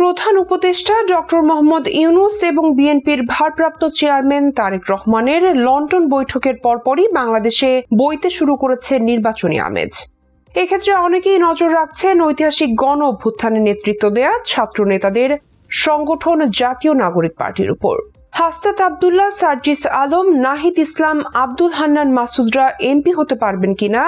প্রধান উপদেষ্টা ডক্টর মোহাম্মদ ইউনুস এবং বিএনপির ভারপ্রাপ্ত চেয়ারম্যান তারেক রহমানের লন্ডন বৈঠকের পরপরই বাংলাদেশে বইতে শুরু করেছে নির্বাচনী আমেজ। এক্ষেত্রে অনেকেই নজর রাখছেন ঐতিহাসিক গণ অভ্যুত্থানে নেতৃত্ব দেয়া ছাত্র নেতাদের সংগঠন জাতীয় নাগরিক পার্টির উপর। হাস্তাত আবদুল্লাহ, সার্জিস আলম, নাহিদ ইসলাম, আব্দুল হান্নান মাসুদরা এমপি হতে পারবেন কিনা,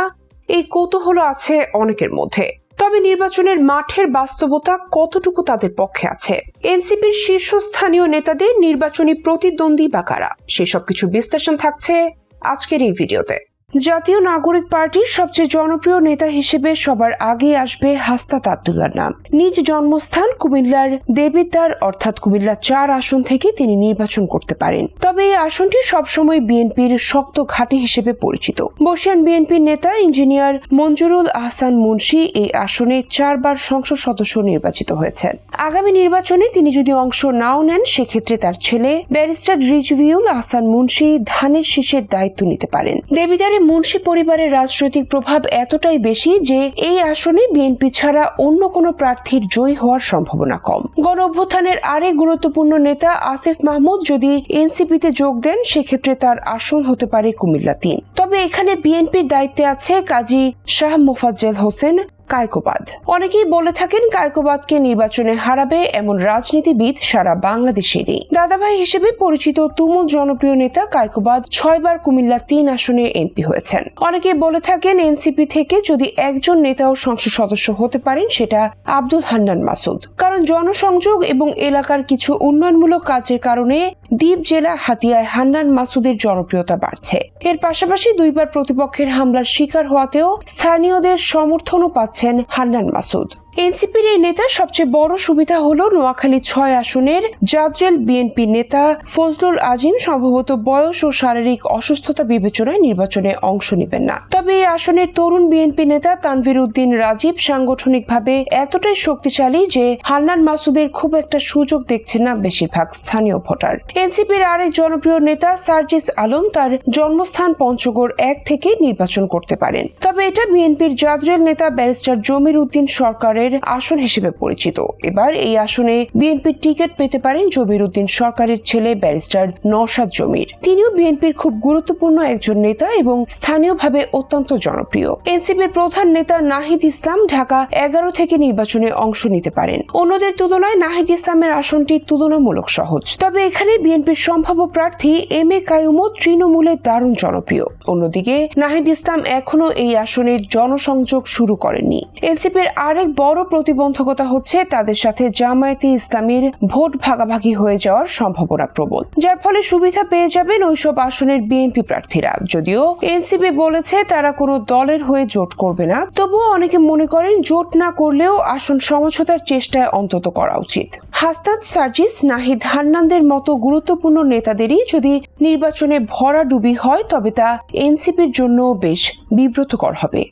এই কৌতূহল আছে অনেকের মধ্যে। তবে নির্বাচনের মাঠের বাস্তবতা কতটুকু তাদের পক্ষে আছে? এনসিপির শীর্ষস্থানীয় নেতাদের নির্বাচনী প্রতিদ্বন্দ্বী বা কারা? সেসব কিছু বিশ্লেষণ থাকছে আজকের এই ভিডিওতে। জাতীয় নাগরিক পার্টির সবচেয়ে জনপ্রিয় নেতা হিসেবে সবার আগে আসবে হাস্তাত আবদুল্লার নাম। নিজ জন্মস্থান কুমিল্লার দেবিদ্বার, অর্থাৎ কুমিল্লা চার আসন থেকে তিনি নির্বাচন করতে পারেন। তবে এই আসনটি সবসময় বিএনপির শক্ত ঘাঁটি হিসেবে পরিচিত। বর্ষিয়ান বিএনপির নেতা ইঞ্জিনিয়ার মঞ্জুরুল আহসান মুন্সি এই আসনে চারবার সংসদ সদস্য নির্বাচিত হয়েছেন। আগামী নির্বাচনে তিনি যদি অংশ নাও নেন, সেক্ষেত্রে তার ছেলে ব্যারিস্টার রিজভিউল আহসান মুন্সি ধানের শীষের দায়িত্ব নিতে পারেন। দেবিদারে মুন্সি পরিবারের রাজনৈতিক প্রভাব এতটাই বেশি যে এই আসনে বিএনপি ছাড়া অন্য কোনো প্রার্থীর জয়ী হওয়ার সম্ভাবনা কম। গণ অভ্যুত্থানের আরেক গুরুত্বপূর্ণ নেতা আসিফ মাহমুদ যদি এনসিপিতে যোগ দেন, সেক্ষেত্রে তার আসন হতে পারে কুমিল্লা তিন। তবে এখানে বিএনপির দায়িত্বে আছে কাজী শাহ মোফাজ্জেল হোসেন কায়কোবাদ। অনেকেই বলে থাকেন কায়কোবাদকে নির্বাচনে হারাবে এমন রাজনীতিবিদ সারা বাংলাদেশেরই। দাদাভাই হিসেবে পরিচিত তুমুল জনপ্রিয় নেতা কায়কোবাদ ছয়বার কুমিল্লা তিন আসনে এমপি হয়েছেন। অনেকে বলে থাকেন এনসিপি থেকে যদি একজন নেতাও সংসদ সদস্য হতে পারেন সেটা আব্দুল হান্নান মাসুদ। কারণ জনসংযোগ এবং এলাকার কিছু উন্নয়নমূলক কাজের কারণে দ্বীপ জেলা হাতিয়ায় হান্নান মাসুদের জনপ্রিয়তা বাড়ছে। এর পাশাপাশি দুইবার প্রতিপক্ষের হামলার শিকার হওয়াতেও স্থানীয়দের সমর্থনও পাচ্ছেন হান্নান মাসুদ এনসিপির এই নেতার সবচেয়ে বড় সুবিধা হল নোয়াখালী ছয় আসনের জাদ্রেল বিএনপি নেতা ফজলুল আজিম সম্ভবত বয়স ও শারীরিক অসুস্থতা বিবেচনায় নির্বাচনে অংশ নেবেন না। তবে এই আসনের তরুণ বিএনপি নেতা তানভীর উদ্দিন রাজীব সাংগঠনিকভাবে এতটাই শক্তিশালী যে হান্নান মাসুদের খুব একটা সুযোগ দেখছেন না বেশিরভাগ স্থানীয় ভোটার। এনসিপির আরেক জনপ্রিয় নেতা সার্জিস আলম তার জন্মস্থান পঞ্চগড় এক থেকে নির্বাচন করতে পারেন। তবে এটা বিএনপির জাদ্রেল নেতা ব্যারিস্টার জমির উদ্দিন সরকারের আসন হিসেবে পরিচিত। এবার এই আসনে বিএনপির টিকিট পেতে পারেন জমির উদ্দিন সরকারের ছেলে ব্যারিস্টার নওশাদ জমির। তিনিও বিএনপির খুব গুরুত্বপূর্ণ একজন নেতা এবং স্থানীয়ভাবে অত্যন্ত জনপ্রিয়। এনসিপির প্রধান নেতা নাহিদ ইসলাম ঢাকা এগারো থেকে নির্বাচনে অংশ নিতে পারেন। অন্যদের তুলনায় নাহিদ ইসলামের আসনটি তুলনামূলক সহজ। তবে এখানে বিএনপির সম্ভাব্য প্রার্থী এম এ কায়ুমও তৃণমূলে দারুণ জনপ্রিয়। অন্যদিকে নাহিদ ইসলাম এখনও এই আসনে জনসংযোগ শুরু করেননি। এনসিপির আরেক বড় প্রতিবন্ধকতা হচ্ছে তাদের সাথে জামায়াতে ইসলামীর ভোট ভাগাভাগি হয়ে যাওয়ার সম্ভাবনা প্রবল। যার ফলে সুবিধা পেয়ে যাবেন ওইসব আসনের বিএনপি প্রার্থীরা। যদিও এনসিপি বলেছে তারা কোনো দলের হয়ে জোট করবে না। তবুও অনেকে মনে করেন জোট না করলেও আসন সমঝোতার চেষ্টায় অন্তত করা উচিত। হাস্তাদ সার্জিস, নাহিদ হান্নানদের মতো গুরুত্বপূর্ণ নেতাদেরই যদি নির্বাচনে ভরাডুবি হয়, তবে তা এনসিপির জন্য বেশ বিব্রতকর হবে।